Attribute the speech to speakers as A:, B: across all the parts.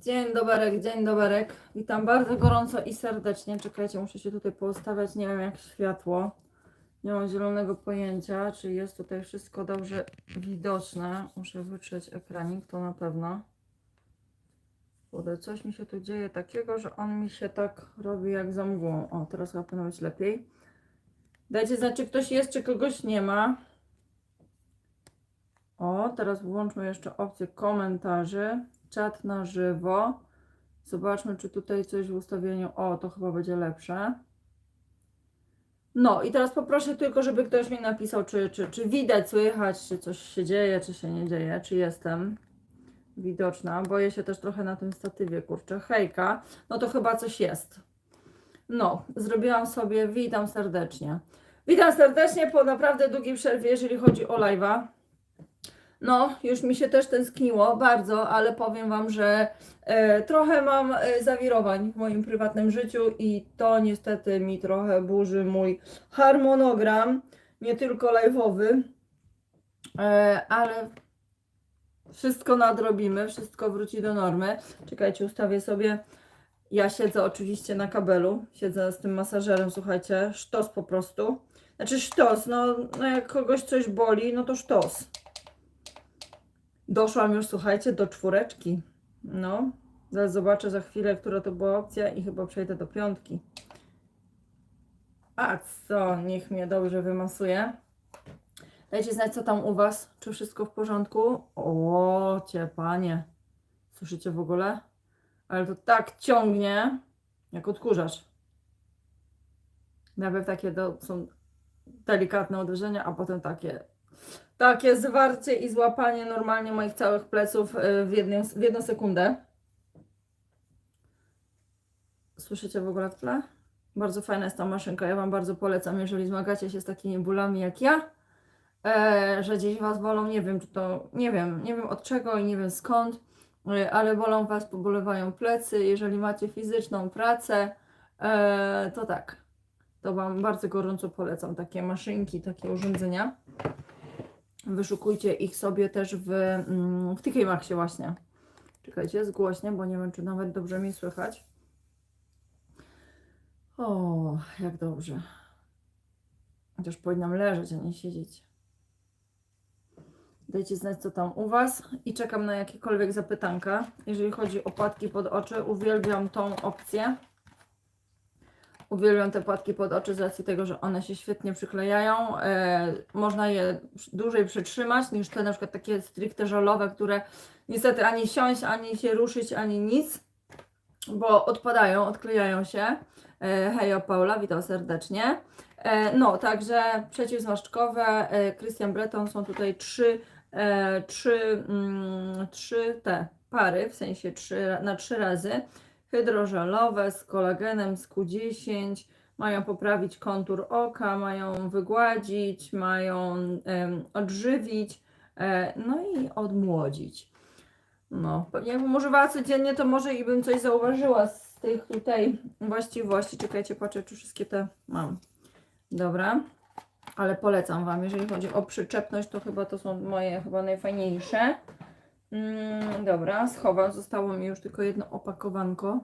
A: Dzień doberek, dzień doberek. Witam bardzo gorąco i serdecznie. Czekajcie, muszę się tutaj poustawiać. Nie wiem jak światło. Nie mam zielonego pojęcia, czy jest tutaj wszystko dobrze widoczne. Muszę wytrzeć ekranik, to na pewno. Kurde, coś mi się tu dzieje takiego, że on mi się tak robi jak za mgłą. O, teraz chyba powinno być lepiej. Dajcie znać, czy ktoś jest, czy kogoś nie ma. O, teraz włączmy jeszcze opcję komentarzy. Czat na żywo. Zobaczmy, czy tutaj coś w ustawieniu. O, to chyba będzie lepsze. No i teraz poproszę tylko, żeby ktoś mi napisał, czy, czy, czy widać, słychać, czy coś się dzieje, czy się nie dzieje, czy jestem widoczna. Boję się też trochę na tym statywie, kurczę. Hejka, no to chyba coś jest. No, zrobiłam sobie, witam serdecznie. Witam serdecznie po naprawdę długiej przerwie, jeżeli chodzi o live'a. No, już mi się też tęskniło bardzo, ale powiem Wam, że e, trochę mam e, zawirowań w moim prywatnym życiu i to niestety mi trochę burzy mój harmonogram, nie tylko live'owy, e, ale wszystko nadrobimy, wszystko wróci do normy. Czekajcie, ustawię sobie. Ja siedzę oczywiście na kabelu, siedzę z tym masażerem, słuchajcie, sztos po prostu. Znaczy sztos, no, no jak kogoś coś boli, no to sztos. Doszłam już, słuchajcie, do czwóreczki. No, zaraz zobaczę za chwilę, która to była opcja i chyba przejdę do piątki. A co, niech mnie dobrze wymasuje. Dajcie znać, co tam u Was, czy wszystko w porządku. O, cię panie. Słyszycie w ogóle? Ale to tak ciągnie, jak odkurzacz. Nawet takie to są delikatne uderzenia, a potem takie takie zwarcie i złapanie normalnie moich całych pleców y, w jedną, w jedną sekundę. Słyszycie w ogóle w tle? Bardzo fajna jest ta maszynka. Ja Wam bardzo polecam, jeżeli zmagacie się z takimi bólami jak ja, e, że gdzieś Was bolą, nie wiem czy to, nie wiem, nie wiem od czego i nie wiem skąd, e, ale bolą Was, pobolewają plecy. Jeżeli macie fizyczną pracę, e, to tak, to Wam bardzo gorąco polecam takie maszynki, takie urządzenia. Wyszukujcie ich sobie też w, mm, w TK Maxie właśnie. Czekajcie, jest głośnie, bo nie wiem, czy nawet dobrze mi słychać. O, jak dobrze. Chociaż powinnam leżeć, a nie siedzieć. Dajcie znać, co tam u Was i czekam na jakiekolwiek zapytanka. Jeżeli chodzi o płatki pod oczy, uwielbiam tą opcję. Uwielbiam te płatki pod oczy z racji tego, że one się świetnie przyklejają. E, można je dłużej przytrzymać niż te na przykład takie stricte żelowe, które niestety ani siąść, ani się ruszyć, ani nic, bo odpadają, odklejają się. E, hejo Paula, witam serdecznie. E, no, także przeciwzmarszczkowe, Christian Breton są tutaj trzy, trzy, mm, trzy te pary, w sensie trzy, na trzy razy hydrożelowe z kolagenem z Q10, mają poprawić kontur oka, mają wygładzić, mają odżywić, e, no i odmłodzić. No, pewnie jakbym używała codziennie, to może i bym coś zauważyła z tych tutaj właściwości. Czekajcie, patrzę, czy wszystkie te mam. Dobra, ale polecam Wam, jeżeli chodzi o przyczepność, to chyba to są moje chyba najfajniejsze. Mm, dobra, schowam. Zostało mi już tylko jedno opakowanko.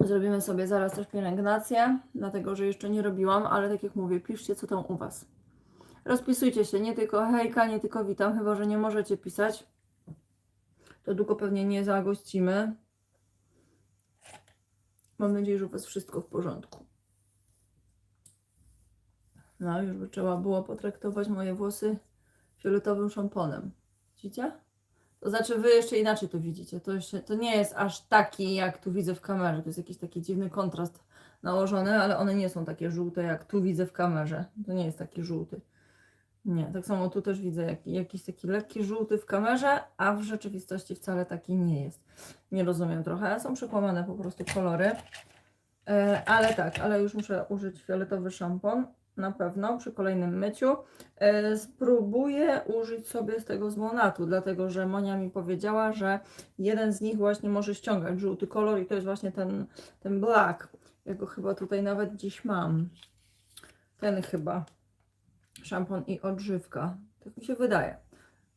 A: Zrobimy sobie zaraz też pielęgnację, dlatego że jeszcze nie robiłam, ale tak jak mówię, piszcie co tam u Was. Rozpisujcie się, nie tylko hejka, nie tylko witam, chyba że nie możecie pisać. To długo pewnie nie zagościmy. Mam nadzieję, że u Was wszystko w porządku. No, już by trzeba było potraktować moje włosy fioletowym szamponem. Widzicie? To znaczy, wy jeszcze inaczej to widzicie. To, jeszcze, to nie jest aż taki, jak tu widzę w kamerze. To jest jakiś taki dziwny kontrast nałożony, ale one nie są takie żółte, jak tu widzę w kamerze. To nie jest taki żółty. Nie, tak samo tu też widzę jak, jakiś taki lekki żółty w kamerze, a w rzeczywistości wcale taki nie jest. Nie rozumiem trochę. Są przekłamane po prostu kolory. E, ale tak, ale już muszę użyć fioletowy szampon na pewno przy kolejnym myciu. E, spróbuję użyć sobie z tego z Monatu, dlatego że Monia mi powiedziała, że jeden z nich właśnie może ściągać żółty kolor i to jest właśnie ten, ten black. Ja go chyba tutaj nawet dziś mam. Ten chyba. Szampon i odżywka. Tak mi się wydaje.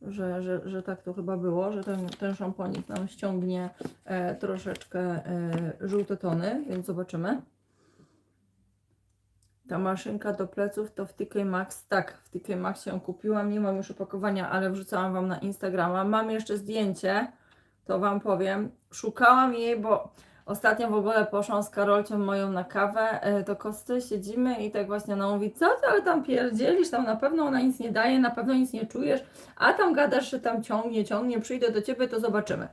A: że, że, że tak to chyba było, że ten, ten szamponik nam ściągnie e, troszeczkę e, żółte tony, więc zobaczymy. Ta maszynka do pleców to w TK Maxx. Tak, w TK Maxx ją kupiłam. Nie mam już opakowania, ale wrzucałam Wam na Instagrama. Mam jeszcze zdjęcie, to Wam powiem. Szukałam jej, bo ostatnio w ogóle poszłam z Karolcią moją na kawę e, do Kosty, siedzimy i tak właśnie ona mówi, co ty ale tam pierdzielisz, tam na pewno ona nic nie daje, na pewno nic nie czujesz, a tam gadasz, że tam ciągnie, ciągnie, przyjdę do Ciebie, to zobaczymy.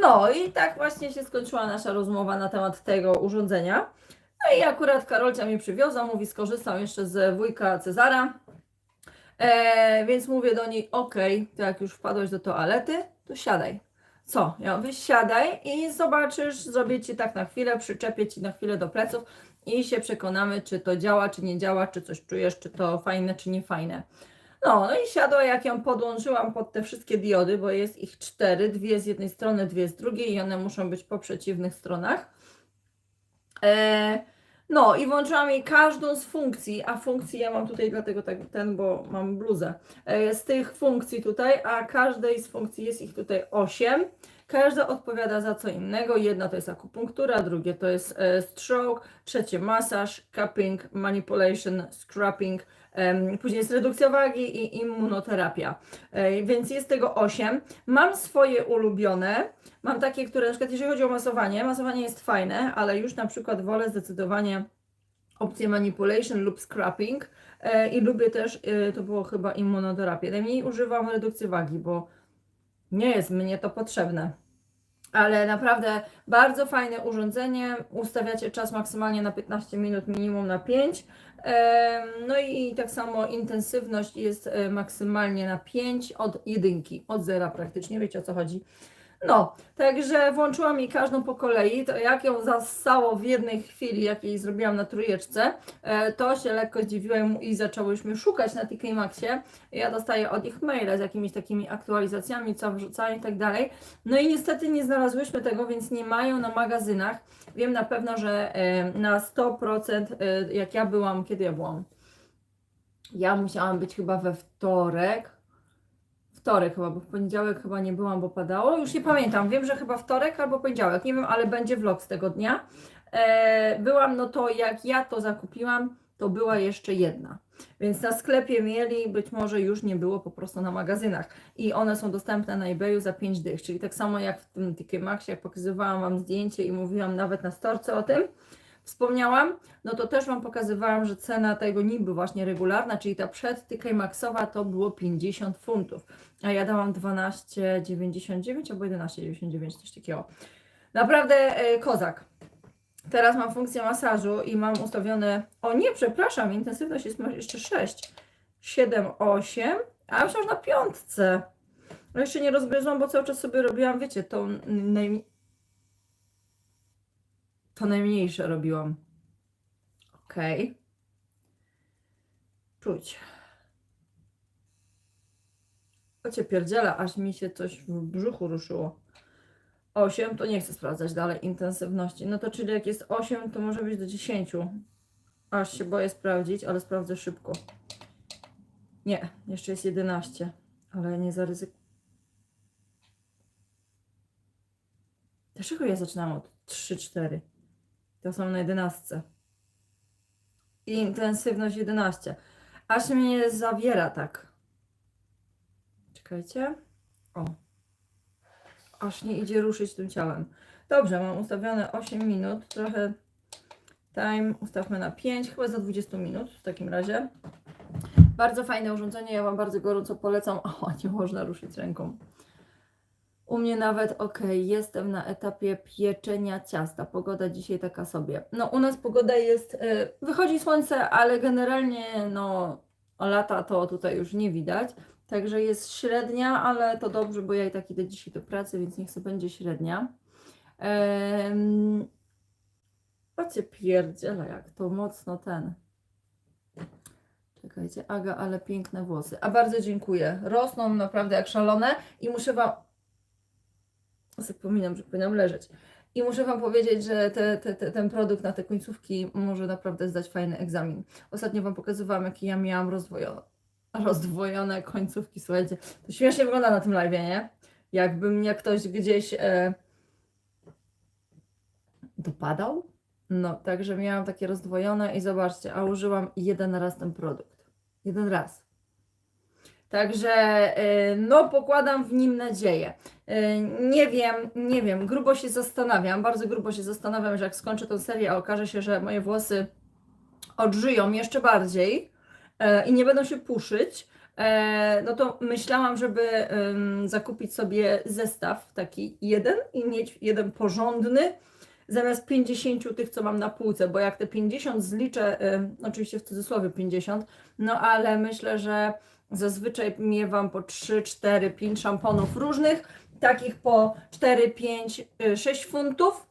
A: No i tak właśnie się skończyła nasza rozmowa na temat tego urządzenia. No i akurat Karolcia mi przywiozła, mówi, skorzystam jeszcze z wujka Cezara. E, więc mówię do niej, okej, to jak już wpadłeś do toalety, to siadaj. Co? Ja mówię, siadaj i zobaczysz, zrobię Ci tak na chwilę, przyczepię Ci na chwilę do pleców i się przekonamy, czy to działa, czy nie działa, czy coś czujesz, czy to fajne, czy nie fajne. No, no i siadła, jak ją podłączyłam pod te wszystkie diody, bo jest ich cztery, dwie z jednej strony, dwie z drugiej i one muszą być po przeciwnych stronach. E, no i włączyłam jej każdą z funkcji, a funkcji ja mam tutaj dlatego tak ten, bo mam bluzę. E, z tych funkcji tutaj, a każdej z funkcji jest ich tutaj 8. Każda odpowiada za co innego. Jedna to jest akupunktura, drugie to jest e, stroke, trzecie masaż, cupping, manipulation, scrapping, później jest redukcja wagi i immunoterapia. E, więc jest tego 8. Mam swoje ulubione. Mam takie, które na przykład jeżeli chodzi o masowanie, masowanie jest fajne, ale już na przykład wolę zdecydowanie opcję manipulation lub scrapping e, i lubię też, to było chyba immunoterapię. Najmniej używam redukcji wagi, bo nie jest mnie to potrzebne. Ale naprawdę bardzo fajne urządzenie. Ustawiacie czas maksymalnie na 15 minut, minimum na 5. Em, No i tak samo intensywność jest e, maksymalnie na 5 od jedynki, od zera praktycznie, wiecie o co chodzi. No, także włączyłam jej każdą po kolei, to jak ją zassało w jednej chwili, jak jej zrobiłam na trójeczce, e, to się lekko zdziwiłem i zaczęłyśmy szukać na TK Maxie. Ja dostaję od nich maile z jakimiś takimi aktualizacjami, co wrzucają i tak dalej. No i niestety nie znalazłyśmy tego, więc nie mają na magazynach. Wiem na pewno, że e, na 100% e, jak ja byłam, kiedy ja byłam? Ja musiałam być chyba we wtorek, wtorek chyba, bo w poniedziałek chyba nie byłam, bo padało. Już nie pamiętam. Wiem, że chyba wtorek albo poniedziałek. Nie wiem, ale będzie vlog z tego dnia. E, byłam, no to jak ja to zakupiłam, to była jeszcze jedna. Więc na sklepie mieli, być może już nie było po prostu na magazynach. I one są dostępne na eBayu za 5 dych. Czyli tak samo jak w tym TK Maxie, jak pokazywałam Wam zdjęcie i mówiłam nawet na storce o tym, wspomniałam, no to też Wam pokazywałam, że cena tego niby właśnie regularna, czyli ta przed TK Maxowa to było 50 funtów, a ja dałam 12,99 albo 11,99, coś takiego. Naprawdę e, kozak. Teraz mam funkcję masażu i mam ustawione, o nie, przepraszam, intensywność jest jeszcze 6, 7, 8, a już na piątce. No jeszcze nie rozgryzłam, bo cały czas sobie robiłam, wiecie, tą naj... to najmniejsze robiłam. Okej. Czuć. Ocie pierdziela, aż mi się coś w brzuchu ruszyło. 8 to nie chcę sprawdzać dalej intensywności. No to czyli jak jest 8, to może być do 10. Aż się boję sprawdzić, ale sprawdzę szybko. Nie, jeszcze jest 11, ale nie zaryzykuję. Dlaczego ja zaczynam od 3-4? To są na 11. I intensywność 11. Aż mnie zawiera tak. Czekajcie. O. Aż nie idzie ruszyć tym ciałem. Dobrze, mam ustawione 8 minut. Trochę time ustawmy na 5, chyba za 20 minut w takim razie. Bardzo fajne urządzenie, ja Wam bardzo gorąco polecam. O, nie można ruszyć ręką. U mnie nawet ok, jestem na etapie pieczenia ciasta. Pogoda dzisiaj taka sobie. No, u nas pogoda jest. y, Wychodzi słońce, ale generalnie no, lata to tutaj już nie widać. Także jest średnia, ale to dobrze, bo ja i tak idę dzisiaj do pracy, więc niech sobie będzie średnia. Ehm, Patrzcie, pierdziela, jak to mocno ten. Czekajcie, Aga, ale piękne włosy. A bardzo dziękuję. Rosną naprawdę jak szalone i muszę Wam. Zapominam, że powinnam leżeć. I muszę Wam powiedzieć, że te, te, te, ten produkt na te końcówki może naprawdę zdać fajny egzamin. Ostatnio Wam pokazywałam, jaki ja miałam rozwojowy. rozdwojone końcówki, słuchajcie. To śmiesznie wygląda na tym live, nie? Jakby mnie ktoś gdzieś e, dopadał. No, także miałam takie rozdwojone i zobaczcie, a użyłam jeden raz ten produkt. Jeden raz. Także e, no, pokładam w nim nadzieję. E, Nie wiem, nie wiem, grubo się zastanawiam, bardzo grubo się zastanawiam, że jak skończę tę serię, a okaże się, że moje włosy odżyją jeszcze bardziej e, i nie będą się puszyć, no to myślałam, żeby zakupić sobie zestaw taki jeden i mieć jeden porządny, zamiast 50 tych, co mam na półce, bo jak te 50 zliczę, oczywiście w cudzysłowie 50, no ale myślę, że zazwyczaj miewam po 3, 4, 5 szamponów różnych, takich po 4, 5, 6 funtów.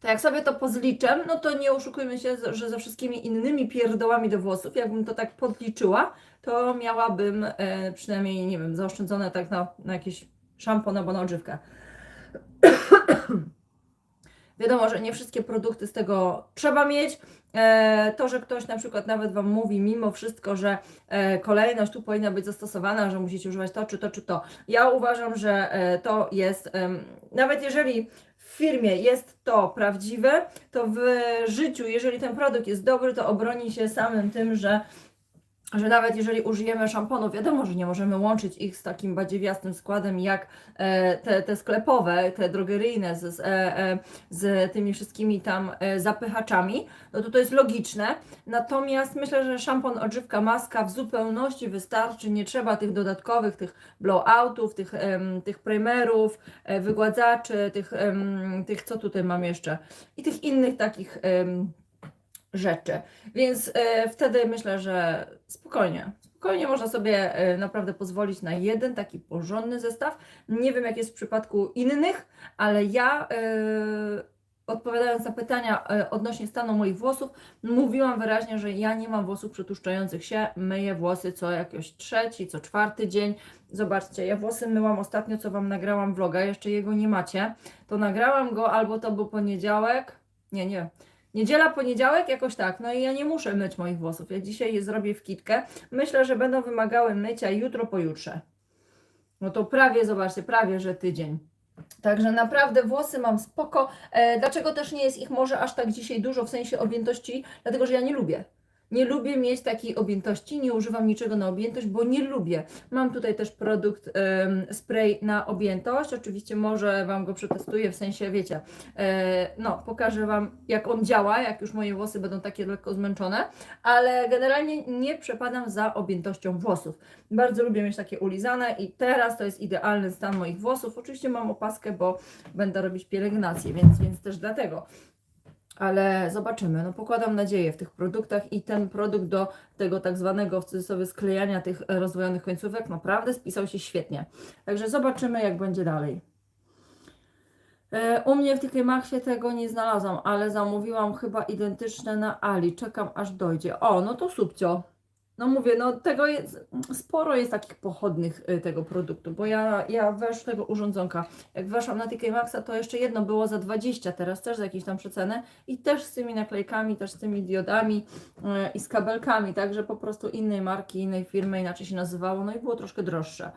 A: To jak sobie to pozliczę, no to nie oszukujmy się, że ze wszystkimi innymi pierdołami do włosów, jakbym to tak podliczyła, to miałabym e, przynajmniej, nie wiem, zaoszczędzone tak na, na jakieś szampon albo na odżywkę. Wiadomo, że nie wszystkie produkty z tego trzeba mieć. E, to, że ktoś na przykład nawet Wam mówi mimo wszystko, że e, kolejność tu powinna być zastosowana, że musicie używać to, czy to, czy to. Ja uważam, że e, to jest, nawet jeżeli w firmie jest to prawdziwe, to w życiu, jeżeli ten produkt jest dobry, to obroni się samym tym, że że nawet jeżeli użyjemy szamponu, wiadomo, że nie możemy łączyć ich z takim badziewiastym składem jak e, te, te sklepowe, te drogeryjne z, z, e, e, z tymi wszystkimi tam zapychaczami, no to to jest logiczne. Natomiast myślę, że szampon, odżywka, maska w zupełności wystarczy, nie trzeba tych dodatkowych, tych blowoutów, tych, tych primerów, wygładzaczy, tych, tych, co tutaj mam jeszcze i tych innych takich rzeczy. Więc e, wtedy myślę, że spokojnie, spokojnie można sobie e, naprawdę pozwolić na jeden taki porządny zestaw. Nie wiem, jak jest w przypadku innych, ale ja e, odpowiadając na pytania odnośnie stanu moich włosów, mówiłam wyraźnie, że ja nie mam włosów przetłuszczających się, myję włosy co jakiś trzeci, co czwarty dzień. Zobaczcie, ja włosy myłam ostatnio, co Wam nagrałam vloga, jeszcze jego nie macie. To nagrałam go albo to był poniedziałek, nie, nie, Niedziela, poniedziałek, jakoś tak. No i ja nie muszę myć moich włosów. Ja dzisiaj je zrobię w kitkę. Myślę, że będą wymagały mycia jutro, pojutrze. No to prawie, zobaczcie, prawie, że tydzień. Także naprawdę włosy mam spoko. E, dlaczego też nie jest ich może aż tak dzisiaj dużo w sensie objętości? Dlatego, że ja nie lubię. Nie lubię mieć takiej objętości, nie używam niczego na objętość, bo nie lubię. Mam tutaj też produkt em, spray na objętość. Oczywiście może Wam go przetestuję, w sensie wiecie, e, no pokażę Wam jak on działa, jak już moje włosy będą takie lekko zmęczone, ale generalnie nie przepadam za objętością włosów. Bardzo lubię mieć takie ulizane i teraz to jest idealny stan moich włosów. Oczywiście mam opaskę, bo będę robić pielęgnację, więc, więc też dlatego ale zobaczymy. No pokładam nadzieję w tych produktach i ten produkt do tego tak zwanego w cudzysłowie sklejania tych e, rozdwojonych końcówek naprawdę spisał się świetnie. Także zobaczymy jak będzie dalej. E, U mnie w TK Maxie tego nie znalazłam, ale zamówiłam chyba identyczne na Ali. Czekam aż dojdzie. O, no to subcio. No mówię, no tego jest, sporo jest takich pochodnych y, tego produktu, bo ja, ja weszłam tego urządzonka, jak weszłam na TK Maxa, to jeszcze jedno było za 20, teraz też za jakieś tam przecenę i też z tymi naklejkami, też z tymi diodami y, i z kabelkami, także po prostu innej marki, innej firmy, inaczej się nazywało, no i było troszkę droższe.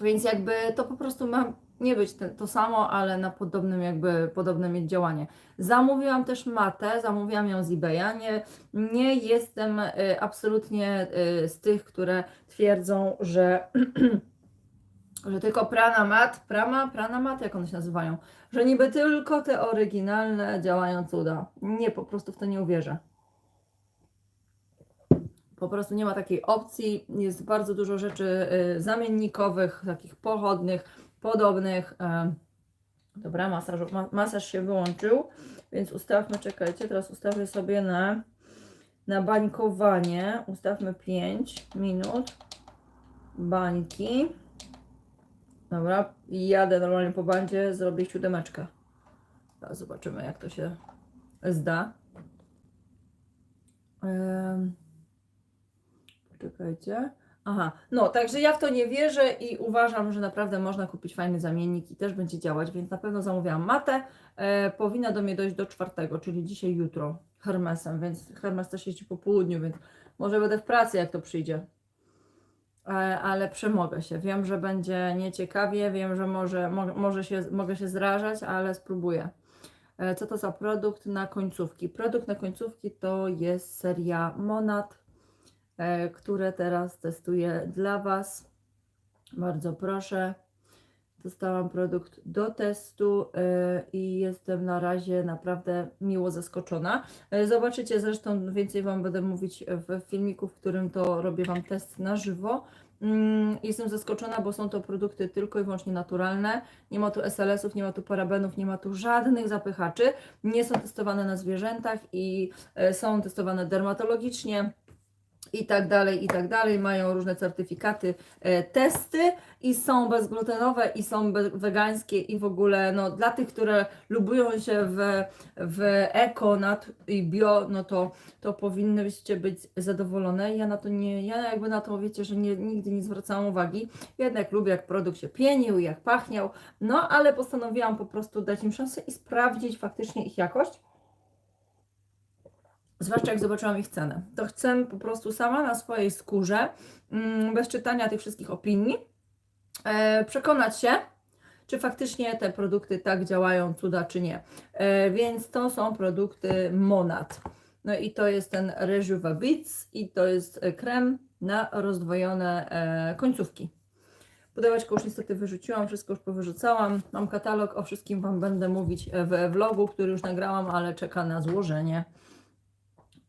A: Więc jakby to po prostu ma nie być te, to samo, ale na podobnym jakby, podobne mieć działanie. Zamówiłam też matę, zamówiłam ją z eBaya. Nie, nie jestem y, absolutnie y, z tych, które twierdzą, że, że tylko prana mat, prama, prana mat, jak one się nazywają, że niby tylko te oryginalne działają cuda. Nie, po prostu w to nie uwierzę. Po prostu nie ma takiej opcji. Jest bardzo dużo rzeczy y, zamiennikowych, takich pochodnych, podobnych. E, dobra, masaż, ma, masaż się wyłączył, więc ustawmy, czekajcie, teraz ustawię sobie na, na bańkowanie. Ustawmy 5 minut bańki. Dobra, jadę normalnie po bandzie, zrobię siódemeczkę. Teraz zobaczymy, jak to się zda. Em, Poczekajcie. Aha, no także ja w to nie wierzę i uważam, że naprawdę można kupić fajny zamiennik i też będzie działać, więc na pewno zamówiłam matę. E, powinna do mnie dojść do czwartego, czyli dzisiaj, jutro Hermesem, więc Hermes też jeździ po południu, więc może będę w pracy jak to przyjdzie. e, ale przemogę się. Wiem, że będzie nieciekawie, wiem, że może, mo, może się, mogę się zrażać, ale spróbuję. E, Co to za produkt na końcówki? Produkt na końcówki to jest seria Monat, które teraz testuję dla Was. Bardzo proszę. Dostałam produkt do testu e, i jestem na razie naprawdę miło zaskoczona. E, Zobaczycie zresztą, więcej Wam będę mówić w filmiku, w którym to robię Wam test na żywo. Mm, Jestem zaskoczona, bo są to produkty tylko i wyłącznie naturalne. Nie ma tu SLS-ów, nie ma tu parabenów, nie ma tu żadnych zapychaczy. Nie są testowane na zwierzętach i e, są testowane dermatologicznie i tak dalej, i tak dalej. Mają różne certyfikaty, e, testy i są bezglutenowe i są wegańskie i w ogóle no, dla tych, które lubują się w, w eko nat i bio, no to, to powinnyście być zadowolone. Ja na to nie, ja jakby na to wiecie, że nie, nigdy nie zwracałam uwagi. Jednak lubię jak produkt się pienił, jak pachniał, no ale postanowiłam po prostu dać im szansę i sprawdzić faktycznie ich jakość. Zwłaszcza jak zobaczyłam ich cenę. To chcę po prostu sama na swojej skórze, mm, bez czytania tych wszystkich opinii, e, przekonać się, czy faktycznie te produkty tak działają, cuda, czy nie. E, więc to są produkty Monat. No i to jest ten Rejuva Beats i to jest krem na rozdwojone e, końcówki. Pudełeczko już niestety wyrzuciłam, wszystko już powyrzucałam. Mam katalog, o wszystkim Wam będę mówić w vlogu, który już nagrałam, ale czeka na złożenie.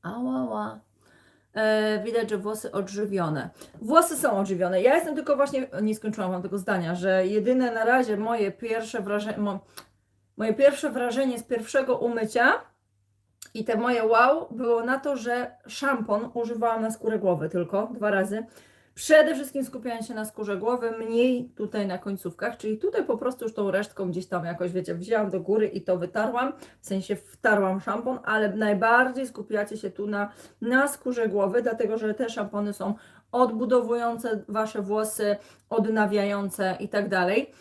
A: Ała. E, widać, że włosy odżywione. Włosy są odżywione. Ja jestem tylko właśnie, nie skończyłam wam tego zdania, że jedyne na razie moje pierwsze wrażenie, mo, moje pierwsze wrażenie z pierwszego umycia i te moje wow było na to, że szampon używałam na skórę głowy tylko dwa razy. Przede wszystkim skupiając się na skórze głowy, mniej tutaj na końcówkach, czyli tutaj po prostu już tą resztką gdzieś tam jakoś, wiecie, wzięłam do góry i to wytarłam, w sensie wtarłam szampon, ale najbardziej skupiacie się tu na, na skórze głowy, dlatego że te szampony są odbudowujące Wasze włosy, odnawiające i tak dalej.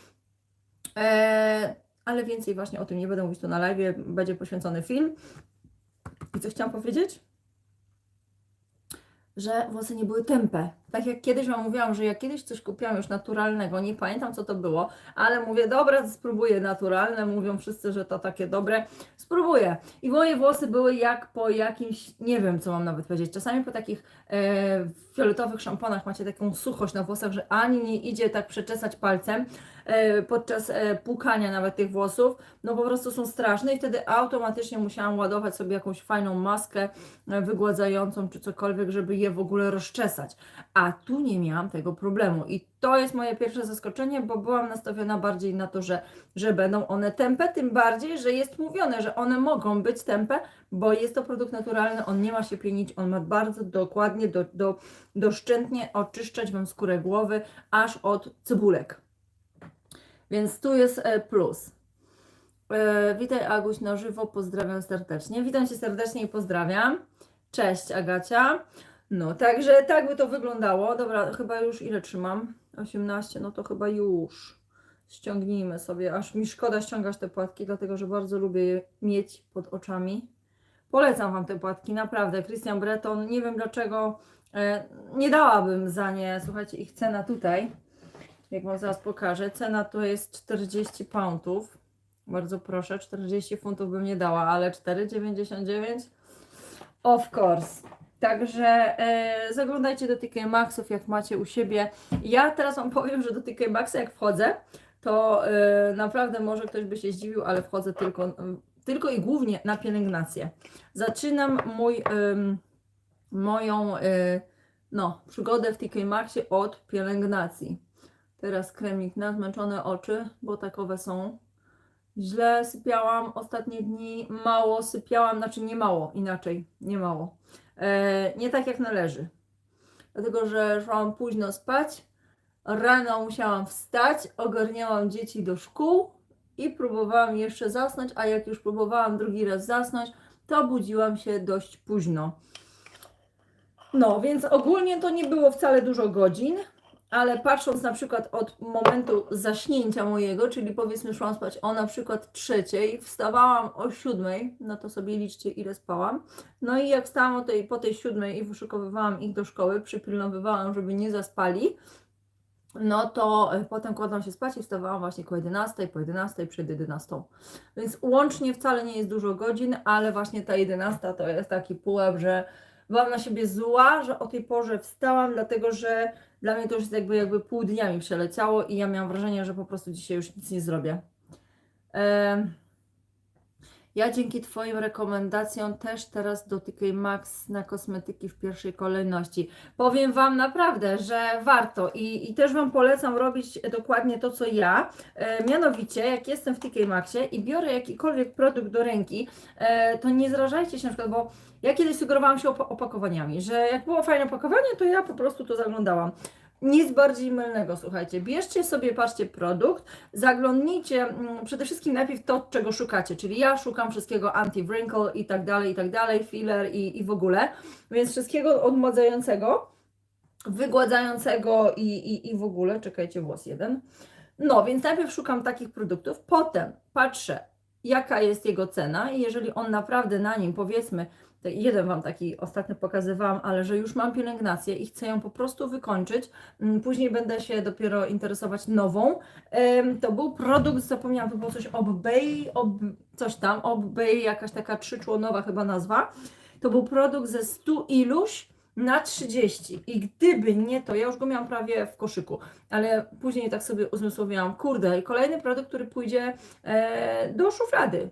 A: Eee, ale więcej właśnie o tym nie będę mówić tu na live, będzie poświęcony film. I co chciałam powiedzieć? Że włosy nie były tępe. Tak jak kiedyś Wam mówiłam, że jak kiedyś coś kupiłam już naturalnego, nie pamiętam co to było, ale mówię, dobra, spróbuję naturalne, mówią wszyscy, że to takie dobre, spróbuję. I moje włosy były jak po jakimś, nie wiem co mam nawet powiedzieć, czasami po takich e, fioletowych szamponach macie taką suchość na włosach, że ani nie idzie tak przeczesać palcem podczas e, płukania nawet tych włosów, no po prostu są straszne i wtedy automatycznie musiałam ładować sobie jakąś fajną maskę e, wygładzającą czy cokolwiek, żeby je w ogóle rozczesać. A tu nie miałam tego problemu i to jest moje pierwsze zaskoczenie, bo byłam nastawiona bardziej na to, że, że będą one tępe, tym bardziej, że jest mówione, że one mogą być tępe, bo jest to produkt naturalny, on nie ma się pienić, on ma bardzo dokładnie, do, do, doszczętnie oczyszczać Wam skórę głowy aż od cebulek. Więc tu jest e, plus. E, witaj Aguś na żywo, pozdrawiam serdecznie. Witam Cię serdecznie i pozdrawiam. Cześć Agacia. No, także tak by to wyglądało. Dobra, chyba już ile trzymam? 18, no to chyba już. Ściągnijmy sobie, aż mi szkoda ściągać te płatki, dlatego że bardzo lubię je mieć pod oczami. Polecam Wam te płatki, naprawdę. Christian Breton, nie wiem dlaczego, e, nie dałabym za nie, słuchajcie, ich cena tutaj, jak Wam zaraz pokażę, cena to jest 40 poundów. Bardzo proszę, 40 funtów bym nie dała, ale 4,99? Of course. Także e, zaglądajcie do TK Maxów, jak macie u siebie. Ja teraz Wam powiem, że do TK Maxa jak wchodzę, to e, naprawdę może ktoś by się zdziwił, ale wchodzę tylko, tylko i głównie na pielęgnację. Zaczynam mój, moją e, no, przygodę w TK Maxie od pielęgnacji. Teraz kremik na zmęczone oczy, bo takowe są. Źle sypiałam ostatnie dni, mało sypiałam, znaczy nie mało, inaczej, nie mało. E, nie tak jak należy. Dlatego, że szłam późno spać, rano musiałam wstać, ogarniałam dzieci do szkół i próbowałam jeszcze zasnąć, a jak już próbowałam drugi raz zasnąć, to budziłam się dość późno. No, więc ogólnie to nie było wcale dużo godzin, ale patrząc na przykład od momentu zaśnięcia mojego, czyli powiedzmy szłam spać o na przykład trzeciej, wstawałam o siódmej, no to sobie liczcie ile spałam. No i jak wstałam o tej, po tej siódmej i wyszukowywałam ich do szkoły, przypilnowywałam, żeby nie zaspali, no to e, potem kładłam się spać i wstawałam właśnie koło 11, po 11, przed 11. Więc łącznie wcale nie jest dużo godzin, ale właśnie ta 11 to jest taki pułap, że byłam na siebie zła, że o tej porze wstałam, dlatego że dla mnie to już jest jakby, jakby pół dnia mi przeleciało i ja miałam wrażenie, że po prostu dzisiaj już nic nie zrobię. Em, ja dzięki Twoim rekomendacjom też teraz dotykaj Max na kosmetyki w pierwszej kolejności. Powiem Wam naprawdę, że warto i, i też Wam polecam robić dokładnie to, co ja. E, mianowicie, jak jestem w TK Maxie i biorę jakikolwiek produkt do ręki, e, to nie zrażajcie się na przykład, bo ja kiedyś sugerowałam się op- opakowaniami, że jak było fajne opakowanie, to ja po prostu to zaglądałam. Nic bardziej mylnego, słuchajcie. Bierzcie sobie, patrzcie produkt, zaglądnijcie mm, przede wszystkim najpierw to, czego szukacie, czyli ja szukam wszystkiego anti-wrinkle i tak dalej, i tak dalej, filler i, i w ogóle, więc wszystkiego odmładzającego, wygładzającego i, i, i w ogóle, czekajcie, włos jeden. No, więc najpierw szukam takich produktów, potem patrzę, jaka jest jego cena i jeżeli on naprawdę na nim, powiedzmy, jeden Wam taki ostatnio pokazywałam, ale że już mam pielęgnację i chcę ją po prostu wykończyć, mm, później będę się dopiero interesować nową, to był produkt, zapomniałam, to było coś Obbay, ob, coś tam, Obbay, jakaś taka trzyczłonowa chyba nazwa, to był produkt ze 100 iluś na 30 i gdyby nie to, ja już go miałam prawie w koszyku, ale później tak sobie uzmysłowiłam, kurde, i kolejny produkt, który pójdzie e, do szuflady,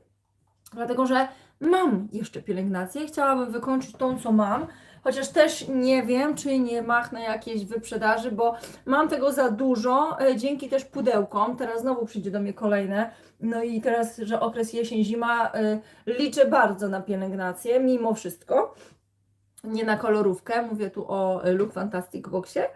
A: dlatego że mam jeszcze pielęgnację, chciałabym wykończyć tą, co mam, chociaż też nie wiem, czy nie machnę jakiejś wyprzedaży, bo mam tego za dużo, e, dzięki też pudełkom, teraz znowu przyjdzie do mnie kolejne, no i teraz, że okres jesień-zima, e, liczę bardzo na pielęgnację, mimo wszystko, nie na kolorówkę, mówię tu o e, Look Fantastic Boxie,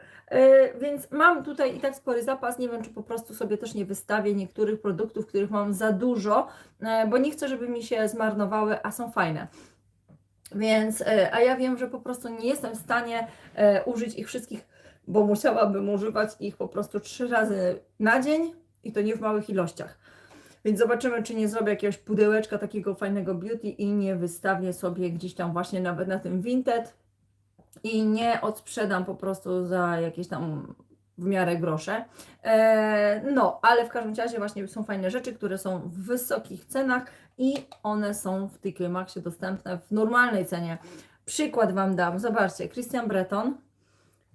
A: Więc mam tutaj i tak spory zapas. Nie wiem, czy po prostu sobie też nie wystawię niektórych produktów, których mam za dużo, e, bo nie chcę, żeby mi się zmarnowały, a są fajne. Więc, e, a ja wiem, że po prostu nie jestem w stanie e, użyć ich wszystkich, bo musiałabym używać ich po prostu trzy razy na dzień i to nie w małych ilościach. Więc zobaczymy, czy nie zrobię jakiegoś pudełeczka takiego fajnego beauty i nie wystawię sobie gdzieś tam właśnie nawet na tym Vinted i nie odsprzedam po prostu za jakieś tam w miarę grosze. E, no, ale w każdym razie właśnie są fajne rzeczy, które są w wysokich cenach i one są w TK Maxie dostępne w normalnej cenie. Przykład Wam dam. Zobaczcie, Christian Breton.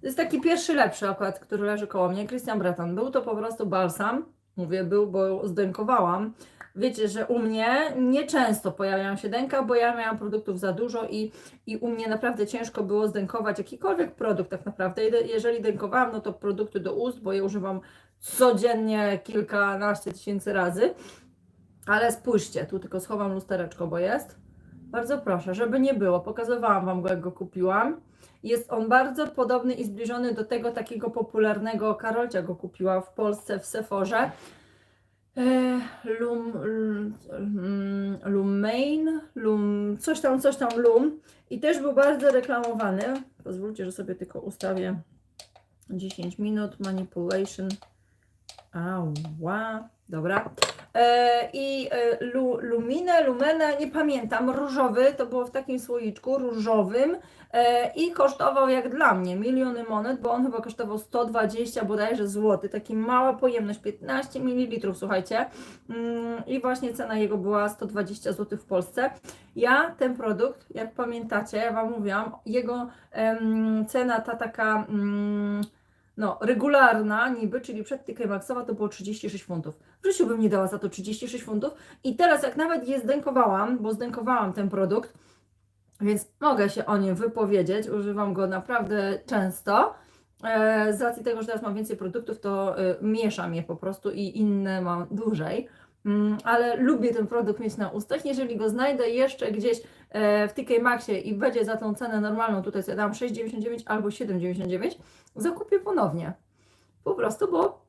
A: To jest taki pierwszy lepszy akurat, który leży koło mnie. Christian Breton. Był to po prostu balsam. Mówię był, bo zdękowałam. Wiecie, że u mnie nieczęsto pojawiają się dęka, bo ja miałam produktów za dużo i, i u mnie naprawdę ciężko było zdękować jakikolwiek produkt tak naprawdę. Jeżeli dękowałam, no to produkty do ust, bo je używam codziennie kilkanaście tysięcy razy. Ale spójrzcie, tu tylko schowam lustereczko, bo jest. Bardzo proszę, żeby nie było, pokazywałam Wam go, jak go kupiłam. Jest on bardzo podobny i zbliżony do tego takiego popularnego, Karolcia go kupiła w Polsce w Sephorze. E, Lum, lum, Lumain, Lum, coś tam, coś tam Lum. I też był bardzo reklamowany. Pozwólcie, że sobie tylko ustawię 10 minut. Manipulation. Ała, dobra. E, I e, lu, Luminę, Lumenę, nie pamiętam, różowy, to było w takim słoiczku różowym e, i kosztował jak dla mnie miliony monet, bo on chyba kosztował 120 bodajże złoty, taki mała pojemność, 15 ml, słuchajcie. Mm, I właśnie cena jego była 120 zł w Polsce. Ja ten produkt, jak pamiętacie, ja Wam mówiłam, jego em, cena ta taka... Mm, no, regularna niby, czyli przed TK Maxowa to było 36 funtów. W życiu bym nie dała za to 36 funtów i teraz jak nawet je zdękowałam, bo zdękowałam ten produkt, więc mogę się o nim wypowiedzieć, używam go naprawdę często. E, z racji tego, że teraz mam więcej produktów, to e, mieszam je po prostu i inne mam dłużej. Mm, ale lubię ten produkt mieć na ustach. Jeżeli go znajdę jeszcze gdzieś w TK Maxie i będzie za tą cenę normalną, tutaj sobie dam 6,99 albo 7,99, zakupię ponownie. Po prostu, bo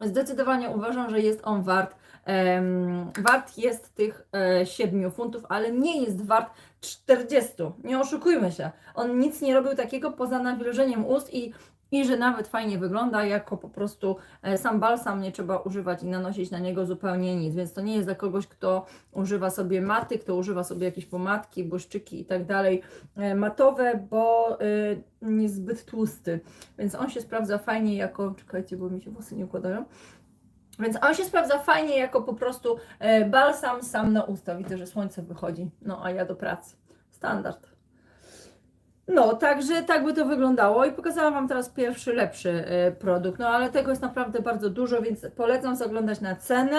A: zdecydowanie uważam, że jest on wart. em, wart jest tych e, 7 funtów, ale nie jest wart 40. Nie oszukujmy się. On nic nie robił takiego poza nawilżeniem ust i i że nawet fajnie wygląda jako po prostu e, sam balsam, nie trzeba używać i nanosić na niego zupełnie nic, więc to nie jest dla kogoś, kto używa sobie maty, kto używa sobie jakieś pomadki, błyszczyki i tak dalej e, matowe, bo jest zbyt tłusty, więc on się sprawdza fajnie jako, czekajcie, bo mi się włosy nie układają, więc on się sprawdza fajnie jako po prostu e, balsam sam na usta. Widzę, że słońce wychodzi. No a ja do pracy. Standard. No, także tak by to wyglądało i pokazałam Wam teraz pierwszy, lepszy e, produkt. No ale tego jest naprawdę bardzo dużo, więc polecam zaglądać na cenę.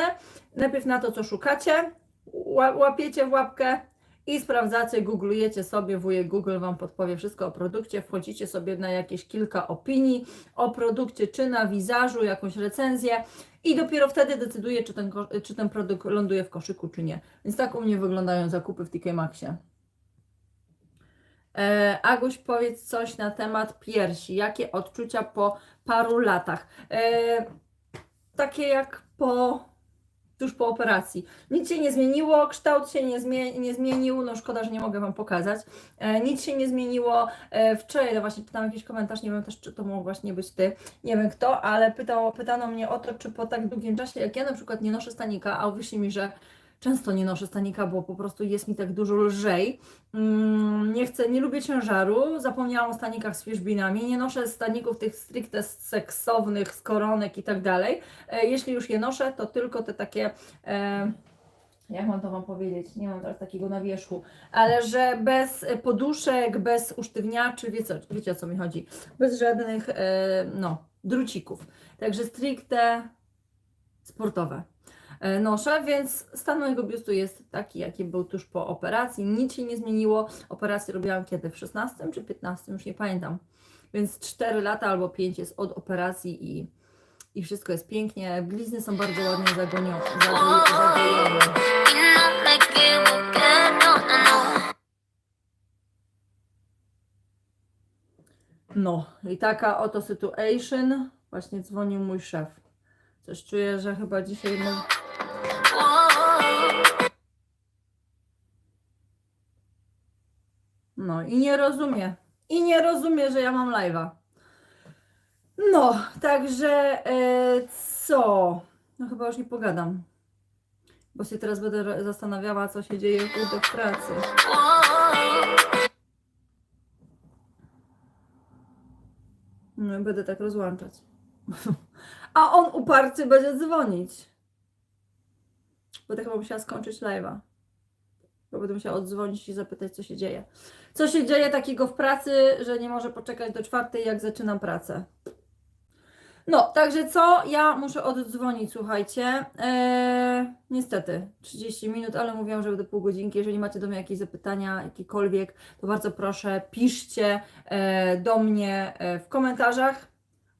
A: Najpierw na to, co szukacie, ła- łapiecie w łapkę i sprawdzacie, googlujecie sobie, wujek Google Wam podpowie wszystko o produkcie, wchodzicie sobie na jakieś kilka opinii o produkcie, czy na wizażu, jakąś recenzję i dopiero wtedy decyduję, czy ten, czy ten produkt ląduje w koszyku, czy nie. Więc tak u mnie wyglądają zakupy w TK Maxie. E, Aguś, powiedz coś na temat piersi. Jakie odczucia po paru latach? E, takie jak po, tuż po operacji. Nic się nie zmieniło, kształt się nie, zmie, nie zmienił. No szkoda, że nie mogę Wam pokazać. E, nic się nie zmieniło. E, wczoraj no właśnie czytałam jakiś komentarz, nie wiem też, czy to mógł właśnie być Ty, nie wiem kto, ale pytał, pytano mnie o to, czy po tak długim czasie, jak ja na przykład nie noszę stanika, a wyszli mi, że często nie noszę stanika, bo po prostu jest mi tak dużo lżej. Mm, nie chcę, nie lubię ciężaru, zapomniałam o stanikach z fishbinami, nie noszę staników tych stricte seksownych, z koronek i tak dalej. E, Jeśli już je noszę, to tylko te takie... E, jak mam to Wam powiedzieć? Nie mam teraz takiego na wierzchu, ale że bez poduszek, bez usztywniaczy, wiecie, wiecie o co mi chodzi, bez żadnych, e, no, drucików. Także stricte sportowe noszę, więc stan mojego biustu jest taki, jaki był tuż po operacji. Nic się nie zmieniło. Operację robiłam kiedy? W 16 czy 15? Już nie pamiętam. Więc 4 lata albo 5 jest od operacji i, i wszystko jest pięknie. Blizny są bardzo ładnie zagonione.
B: No
A: i taka oto situation. Właśnie dzwonił mój szef. Coś czuję, że chyba dzisiaj... No i nie rozumie. I nie rozumie, że ja mam live'a. No, także e, co? No chyba już nie pogadam. Bo się teraz będę zastanawiała, co się dzieje kurde w pracy. No, będę tak rozłączać. A on uparty będzie dzwonić. Będę chyba musiała skończyć live'a. Bo będę musiała oddzwonić i zapytać, co się dzieje. Co się dzieje takiego w pracy, że nie może poczekać do czwartej, jak zaczynam pracę. No, także co? Ja muszę oddzwonić, słuchajcie. Eee, niestety, 30 minut, ale mówiłam, że będę pół godzinki. Jeżeli macie do mnie jakieś zapytania, jakiekolwiek, to bardzo proszę, piszcie e, do mnie e, w komentarzach.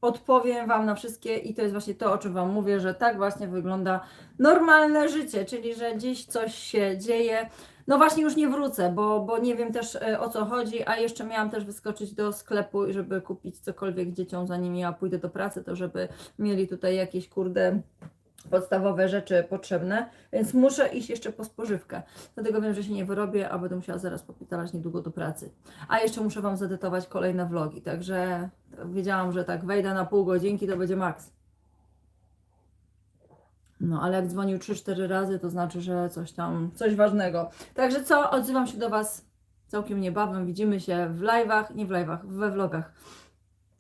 A: Odpowiem Wam na wszystkie i to jest właśnie to, o czym Wam mówię, że tak właśnie wygląda normalne życie, czyli że gdzieś coś się dzieje. No właśnie już nie wrócę, bo, bo nie wiem też e, o co chodzi, a jeszcze miałam też wyskoczyć do sklepu, żeby kupić cokolwiek dzieciom, zanim ja pójdę do pracy, to żeby mieli tutaj jakieś kurde podstawowe rzeczy potrzebne, więc muszę iść jeszcze po spożywkę. Dlatego wiem, że się nie wyrobię, a będę musiała zaraz popitalać niedługo do pracy. A jeszcze muszę Wam zedytować kolejne vlogi, także wiedziałam, że tak wejdę na pół godzinki, to będzie maks. No, ale jak dzwonił 3-4 razy, to znaczy, że coś tam, coś ważnego. Także co, odzywam się do Was całkiem niebawem. Widzimy się w live'ach, nie w live'ach, we vlogach.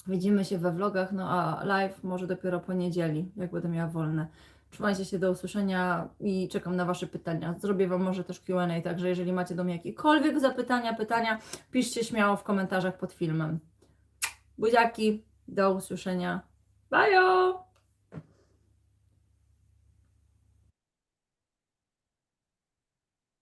A: Widzimy się we vlogach, no a live może dopiero po niedzieli, jak będę miała wolne. Trzymajcie się do usłyszenia i czekam na Wasze pytania. Zrobię Wam może też QA, także jeżeli macie do mnie jakiekolwiek zapytania, pytania, piszcie śmiało w komentarzach pod filmem. Buziaki, do usłyszenia. Bye!